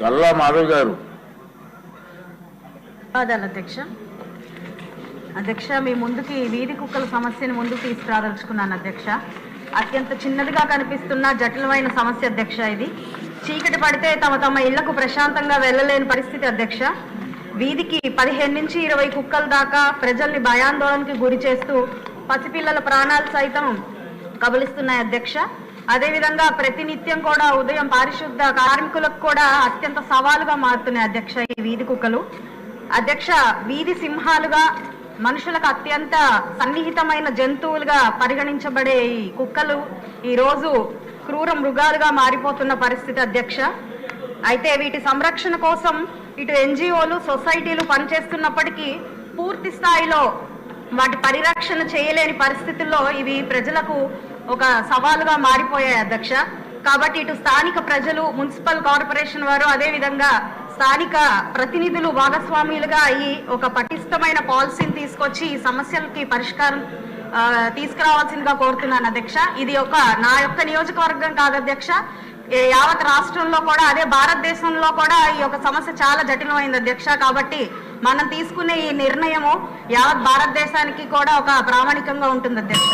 కల్లా మాధవ్ గారు. అధ్యక్ష. అధ్యక్ష మీ ముందుకి వీధి కుక్కల సమస్యను ముందుకు తీసుకురాదలుచుకున్నాను అధ్యక్ష. అత్యంత చిన్నదిగా కనిపిస్తున్న జటిలమైన సమస్య అధ్యక్ష ఇది. చీకటి పడితే తమ తమ ఇళ్ళకు ప్రశాంతంగా వెళ్ళలేని పరిస్థితి అధ్యక్ష. వీధికి పదిహేను నుంచి ఇరవై కుక్కల దాకా ప్రజల్ని భయాందోళనకి గురి చేస్తూ పసిపిల్లల ప్రాణాలు సైతం కబలిస్తున్నాయి అధ్యక్ష. అదేవిధంగా ప్రతినిత్యం కూడా ఉదయం పారిశుద్ధ కార్మికులకు కూడా అత్యంత సవాలుగా మారుతున్నాయి అధ్యక్ష ఈ వీధి కుక్కలు. అధ్యక్ష వీధి సింహాలుగా మనుషులకు అత్యంత సన్నిహితమైన జంతువులుగా పరిగణించబడే ఈ కుక్కలు ఈ రోజు క్రూర మృగాలుగా మారిపోతున్న పరిస్థితి అధ్యక్ష. అయితే వీటి సంరక్షణ కోసం ఇటు ఎన్జిఓలు సొసైటీలు పనిచేస్తున్నప్పటికీ పూర్తి స్థాయిలో వాటి పరిరక్షణ చేయలేని పరిస్థితుల్లో ఇవి ప్రజలకు ఒక సవాలుగా మారిపోయాయి అధ్యక్ష. కాబట్టి ఇటు స్థానిక ప్రజలు మున్సిపల్ కార్పొరేషన్ వారు అదేవిధంగా స్థానిక ప్రతినిధులు భాగస్వాములుగా అయ్యి ఒక పటిష్టమైన పాలసీని తీసుకొచ్చి ఈ సమస్యలకి పరిష్కారం తీసుకురావాల్సిందిగా కోరుతున్నాను అధ్యక్ష. ఇది ఒక నా యొక్క నియోజకవర్గం కాదు అధ్యక్ష. యావత్ రాష్ట్రంలో కూడా అదే భారతదేశంలో కూడా ఈ యొక్క సమస్య చాలా జటిలమైంది అధ్యక్ష. కాబట్టి మనం తీసుకునే ఈ నిర్ణయము యావత్ భారతదేశానికి కూడా ఒక ప్రామాణికంగా ఉంటుంది అధ్యక్ష.